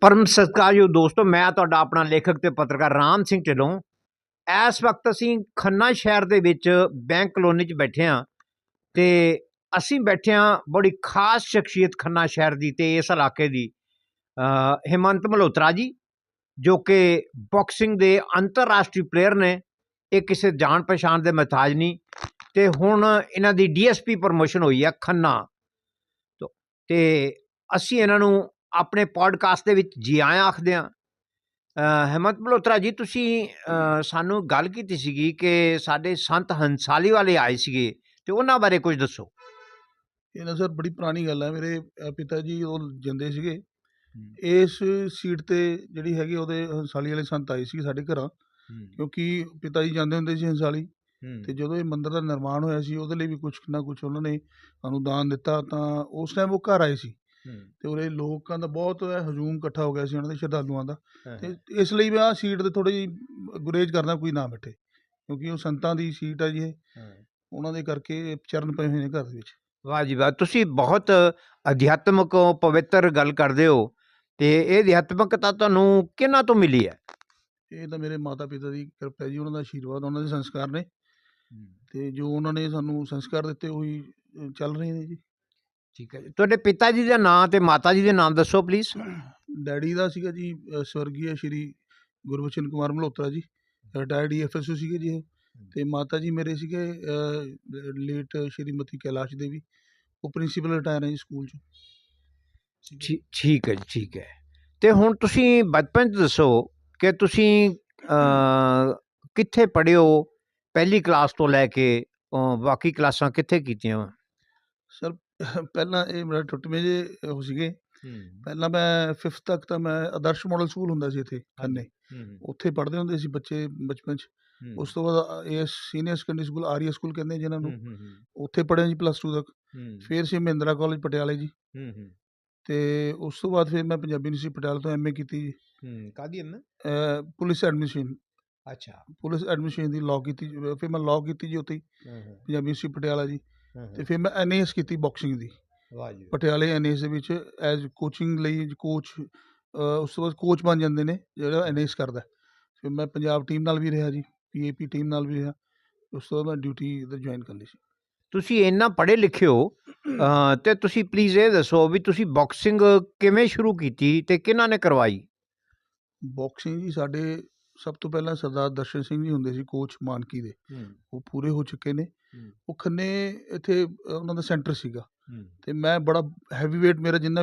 ਪਰਮ ਸਤਿਕਾਰਯੋਗ ਦੋਸਤੋ ਮੈਂ ਤੁਹਾਡਾ ਆਪਣਾ ਲੇਖਕ ਤੇ ਪੱਤਰਕਾਰ ਰਾਮ ਸਿੰਘ ਢਿੱਲੋਂ। ਇਸ ਵਕਤ ਅਸੀਂ ਖੰਨਾ ਸ਼ਹਿਰ ਦੇ ਵਿੱਚ ਬੈਂਕ ਕਲੋਨੀ 'ਚ ਬੈਠੇ ਹਾਂ ਤੇ ਅਸੀਂ ਬੈਠੇ ਹਾਂ ਬੜੀ ਖਾਸ ਸ਼ਖਸੀਅਤ ਖੰਨਾ ਸ਼ਹਿਰ ਦੀ ਤੇ ਇਸ ਇਲਾਕੇ ਦੀ ਅ, ਹਿਮੰਤ ਮਲਹੋਤਰਾ ਜੀ ਜੋ ਕਿ ਬਾਕਸਿੰਗ ਦੇ ਅੰਤਰਰਾਸ਼ਟਰੀ ਪਲੇਅਰ ਨੇ। ਇਹ ਕਿਸੇ ਜਾਣ ਪਛਾਣ ਦੇ ਮਹਤਾਜ ਨਹੀਂ ਤੇ ਹੁਣ ਇਹਨਾਂ ਦੀ ਡੀਐਸਪੀ ਪ੍ਰਮੋਸ਼ਨ ਹੋਈ ਆ ਖੰਨਾ। ਤੋ- ਤੇ ਅਸੀਂ ਇਹਨਾਂ ਨੂੰ ਆਪਣੇ ਪੋਡਕਾਸਟ ਦੇ ਵਿੱਚ ਜੀ ਆਇਆਂ ਆਖਦੇ ਅ, ਹਿੰਮਤ ਮਲਹੋਤਰਾ ਜੀ ਤੁਸੀਂ ਸਾਨੂੰ ਗੱਲ ਕੀਤੀ ਸੀਗੀ ਕਿ ਸਾਡੇ ਸੰਤ ਹੰਸਾਲੀ ਵਾਲੇ ਆਏ ਸੀਗੇ ਤੇ ਉਹਨਾਂ ਬਾਰੇ ਕੁਝ ਦੱਸੋ। ਇਹ ਨਾ ਸਰ ਬੜੀ ਪੁਰਾਣੀ ਗੱਲ ਹੈ। ਮੇਰੇ ਪਿਤਾ ਜੀ ਉਹ ਜਿੰਦੇ ਸੀਗੇ। ਇਸ ਸੀਟ ਤੇ ਜਿਹੜੀ ਹੈਗੀ ਉਹਦੇ ਹੰਸਾਲੀ ਵਾਲੇ ਸੰਤ ਆਏ ਸੀ ਸਾਡੇ ਘਰਾਂ। ਕਿਉਂਕਿ ਪਿਤਾ ਜੀ ਜਾਂਦੇ ਹੁੰਦੇ ਸੀ ਹੰਸਾਲੀ। ਤੇ ਜਦੋਂ ਇਹ ਮੰਦਿਰ ਦਾ ਨਿਰਮਾਣ ਹੋਇਆ ਸੀ ਉਹਦੇ ਲਈ ਵੀ ਕੁਝ ਨਾ ਕੁਝ ਉਹਨਾਂ ਨੇ ਸਾਨੂੰ ਦਾਨ ਦਿੱਤਾ ਤਾਂ ਉਸ ਟਾਈਮ ਉਹ ਘਰ ਆਏ ਸੀ। ਤੇ ਉਹਦੇ ਲੋਕਾਂ ਦਾ ਬਹੁਤ ਹਜੂਮ ਇਕੱਠਾ ਹੋ ਗਿਆ ਸੀ ਉਹਨਾਂ ਦੇ ਸ਼ਰਧਾਲੂਆਂ ਦਾ। ਤੇ ਇਸ ਲਈ ਮੈਂ ਆਹ ਸੀਟ ਤੇ ਥੋੜੀ ਗੁਰੇਜ਼ ਕਰਦਾ ਕੋਈ ਨਾ ਬੈਠੇ ਕਿਉਂਕਿ ਉਹ ਸੰਤਾਂ ਦੀ ਸੀਟ ਹੈ ਜੀ ਇਹ। ਉਹਨਾਂ ਦੇ ਕਰਕੇ ਚਰਨ ਪਏ ਹੋਏ ਨੇ ਘਰ ਦੇ ਵਿੱਚ। ਵਾਹ ਜੀ ਵਾਹ ਤੁਸੀਂ ਬਹੁਤ ਅਧਿਆਤਮਕ ਪਵਿੱਤਰ ਗੱਲ ਕਰਦੇ ਹੋ ਤੇ ਇਹ ਅਧਿਆਤਮਕਤਾ ਤੁਹਾਨੂੰ ਕਿਹਨਾਂ ਤੋਂ ਮਿਲੀ ਹੈ? ਇਹ ਤਾਂ ਮੇਰੇ ਮਾਤਾ ਪਿਤਾ ਦੀ ਕਿਰਪਾ ਜੀ ਉਹਨਾਂ ਦਾ ਆਸ਼ੀਰਵਾਦ ਉਹਨਾਂ ਦੇ ਸੰਸਕਾਰ ਨੇ। ਤੇ ਜੋ ਉਹਨਾਂ ਨੇ ਸਾਨੂੰ ਸੰਸਕਾਰ ਦਿੱਤੇ ਉਹੀ ਚੱਲ ਰਹੇ ਨੇ ਜੀ। ਠੀਕ ਹੈ ਜੀ। ਤੁਹਾਡੇ ਪਿਤਾ ਜੀ ਦਾ ਨਾਮ ਤੇ ਮਾਤਾ ਜੀ ਦੇ ਨਾਮ ਦੱਸੋ ਪਲੀਜ਼ ਡੈਡੀ ਦਾ ਸੀਗਾ ਜੀ ਅ, ਸਵਰਗੀ ਸ਼੍ਰੀ ਗੁਰਬਚਨ ਕੁਮਾਰ ਮਲਹੋਤਰਾ ਜੀ ਰਿਟਾਇਰਡ ਈਐਫਐਸਓ ਸੀਗੇ ਜੀ ਇਹ। ਤੇ ਮਾਤਾ ਜੀ ਮੇਰੇ ਸੀਗੇ ਲੇਟ ਸ਼੍ਰੀਮਤੀ ਕੈਲਾਸ਼ ਦੇਵੀ ਉਹ ਪ੍ਰਿੰਸੀਪਲ ਰਿਟਾਇਰ ਹੈ ਜੀ ਸਕੂਲ ਚ। ਠੀ- ਠੀਕ ਹੈ ਜੀ ਠੀਕ ਹੈ। ਤੇ ਹੁਣ ਤੁਸੀਂ ਬਚਪਨ 'ਚ ਦੱਸੋ ਕਿ ਤੁਸੀਂ ਕਿੱਥੇ ਪੜ੍ਹੇ ਹੋ? ਪਹਿਲੀ ਕਲਾਸ ਤੋਂ ਲੈ ਕੇ ਬਾਕੀ ਕਲਾਸਾਂ ਕਿੱਥੇ ਕੀਤੀਆਂ? ਸਰ ਪਹਿਲਾਂ ਇਹ ਮੇਰਾ ਟੁੱਟਵੇਂ ਜੇ ਉਹ ਸੀਗੇ। ਪਹਿਲਾਂ ਮੈਂ 5th ਤੱਕ ਤਾਂ ਮੈਂ ਆਦਰਸ਼ ਮਾਡਲ ਸਕੂਲ ਹੁੰਦਾ ਸੀ ਇੱਥੇ ਖੰਨੇ। ਉੱਥੇ ਪੜ੍ਹਦੇ ਹੁੰਦੇ ਸੀ ਬੱਚੇ ਬਚਪਨ ਚ। ਉਸ ਤੋਂ ਬਾਅਦ AS senior secondary school Arya school ਕਹਿੰਦੇ ਆ ਨੂੰ। ਉੱਥੇ ਪੜ੍ਹਿਆ ਜੀ ਪਲੱਸ 2 ਤੱਕ। ਫਿਰ ਸੀ ਮਹਿੰਦਰਾ ਕਾਲਜ ਪਟਿਆਲੇ ਜੀ। ਤੇ ਉਸ ਤੋਂ ਬਾਅਦ ਫਿਰ ਮੈਂ ਪੰਜਾਬੀ ਯੂਨੀਵਰਸਿਟੀ ਪਟਿਆਲਾ ਤੋਂ ਐਮਏ ਕੀਤੀ ਜੀ। ਕਾਦੀ ਅੰਨ ਅਹ ਪੁਲਿਸ ਐਡਮਿਸ਼ਨ ਅੱਛਾ। ਪੁਲਿਸ ਐਡਮਿਸ਼ਨ ਦੀ ਲਾਅ ਕੀਤੀ ਜੀ, ਫਿਰ ਮੈਂ ਲਾਅ ਕੀਤੀ ਜੀ ਉੱਥੇ ਹੀ, ਪੰਜਾਬੀ ਯੂਨੀਵਰਸਿਟੀ ਪਟਿਆਲਾ ਜੀ। ਤੇ ਫਿਰ ਮੈਂ ਐਨਏਐਸ ਕੀਤੀ ਬਾਕਸਿੰਗ ਦੀ। ਵਾਹ ਜੀ ਪਟਿਆਲੇ ਐਨਏਐਸ ਦੇ ਵਿੱਚ ਐਜ਼ ਕੋਚਿੰਗ ਲਈ ਕੋਚ ਉਸ ਤੋਂ ਬਾਅਦ ਕੋਚ ਬਣ ਜਾਂਦੇ ਨੇ ਜਿਹੜਾ ਐਨਏਐਸ ਕਰਦਾ। ਫਿਰ ਮੈਂ ਪੰਜਾਬ ਟੀਮ ਨਾਲ ਵੀ ਰਿਹਾ ਜੀ ਪੀਏਪੀ ਟੀਮ ਨਾਲ ਵੀ ਰਿਹਾ ਉਸ ਤੋਂ ਬਾਅਦ ਮੈਂ ਡਿਊਟੀ ਇੱਧਰ ਜੁਆਇਨ ਕਰ ਲਈ ਸੀ। ਤੁਸੀਂ ਇੰਨਾ ਪੜ੍ਹੇ ਲਿਖੇ ਹੋ ਤੇ ਤੁਸੀਂ ਪਲੀਜ਼ ਇਹ ਦੱਸੋ ਵੀ ਤੁਸੀਂ ਬਾਕਸਿੰਗ ਕਿਵੇਂ ਸ਼ੁਰੂ ਕੀਤੀ ਤੇ ਕਿਹਨਾਂ ਨੇ ਕਰਵਾਈ? ਬਾਕਸਿੰਗ ਜੀ ਸਾਡੇ ਸਭ ਤੋਂ ਪਹਿਲਾਂ ਸਰਦਾਰ ਦਰਸ਼ਨ ਸਿੰਘ ਜੀ ਹੁੰਦੇ ਸੀ ਕੋਚ ਮਾਨਕੀ ਦੇ। ਉਹ ਪੂਰੇ ਹੋ ਚੁੱਕੇ ਨੇ। ਉਹ ਖੰਨੇ ਇੱਥੇ ਉਹਨਾਂ ਦਾ ਸੈਂਟਰ ਸੀਗਾ। ਤੇ ਮੈਂ ਬੜਾ ਹੈਵੀ weight ਮੇਰਾ ਜਿੰਨਾ